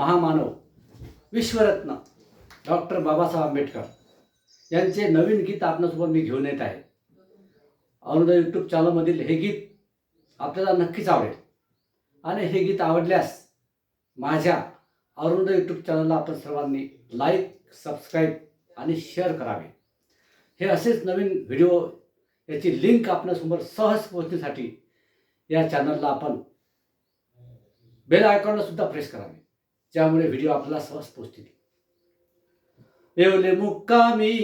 महामानव विश्वरत्न डॉक्टर बाबासाहेब आंबेडकर यांचे नवीन गीत आपणासोबत मी घेऊन येत आहे. अरुणोदय यूट्यूब चॅनलमधील हे गीत आपल्याला नक्कीच आवडेल. आणि हे गीत आवडल्यास माझ्या अरुणोदय यूट्यूब चॅनलला आपण सर्वांनी लाईक सबस्क्राईब आणि शेअर करावे. हे असेच नवीन व्हिडिओ याची लिंक आपल्यासमोर सहज पोहोचण्यासाठी या चॅनलला आपण बेल आयकॉनला सुद्धा प्रेस करावे. ज्यामुळे व्हिडिओ आपल्याला सहज पोचतील. येवले मुक्कामी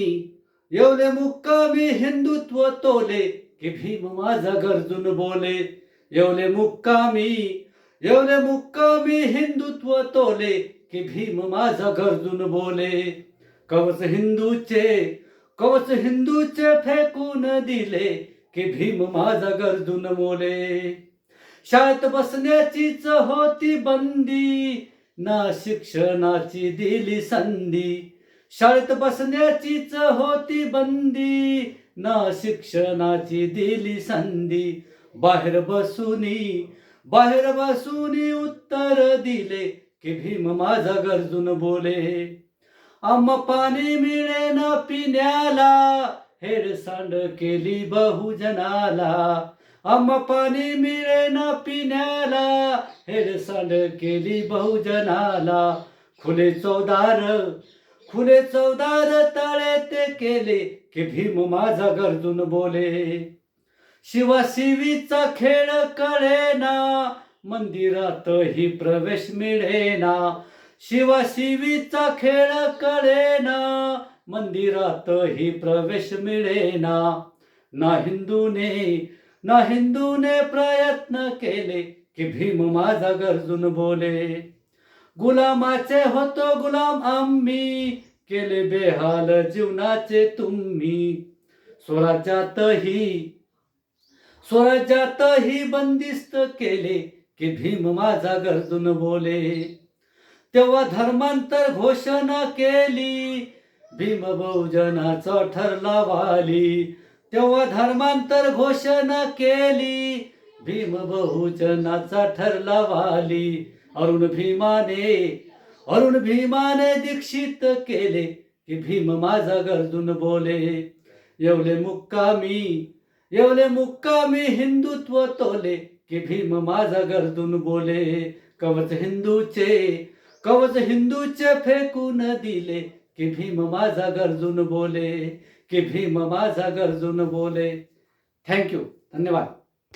येवले मुक्कामी हिंदुत्व तोले की भीम माझा गरजून बोले. येवले मुक्कामी येवले मुक्कामी हिंदुत्व तोले की भीम माझा गरजून बोले. कवच हिंदूचे कवच हिंदूचे फेकून दिले की भीम माझा गरजून मोले शाळेत बसण्याचीच होती बंदी ना शिक्षणाची दिली संधी शाळेत बसण्याचीच होती बंदी. ना शिक्षणाची दिली संधी बाहेर बसूनी बाहेर बसूनी उत्तर दिले की भीम माझा गरजून बोले. आम पाणी मिळे ना पिण्याला हेडसांड केली बहुजनाला. आम्हा पाणी मिळे ना पिण्याला हेडसांड केली बहुजनाला. खुले चौदार खुले चौदार तळे ते केले की भीम माझा गरजून बोले. शिवाशिवीचा खेळ कळेना मंदिरातही प्रवेश मिळेना. शिवाशिवीचा खेळ कळेना मंदिरातही प्रवेश मिळेना. ना हिंदूने ना हिंदूने प्रयत्न केले की भीम माझा गरजून बोले. गुलामाचे होतो गुलाम आम्ही केले बेहाल जीवनाचे तुम्ही. स्वराज्यातही स्वराज्यातही बंदिस्त केले की भीम माझा गरजून बोले. तेव्हा धर्मांतर घोषणा केली भीम बहुजनाचा ठरला वाली. तेव्हा धर्मांतर घोषणा केली. भीम बहुजनाचा ठरला वाली. अरुण भीमाने अरुण भीमाने दीक्षित केले की भीम माझा गरजून बोले. येवले मुक्कामी येवले मुक्कामी हिंदुत्व तोले की भीम माझा गरजून बोले. कवच हिंदूचे कवच हिंदूचे फेकून दिले की भीम माझा गरजून बोले की भीम माझा गरजून बोले. थँक्यू धन्यवाद.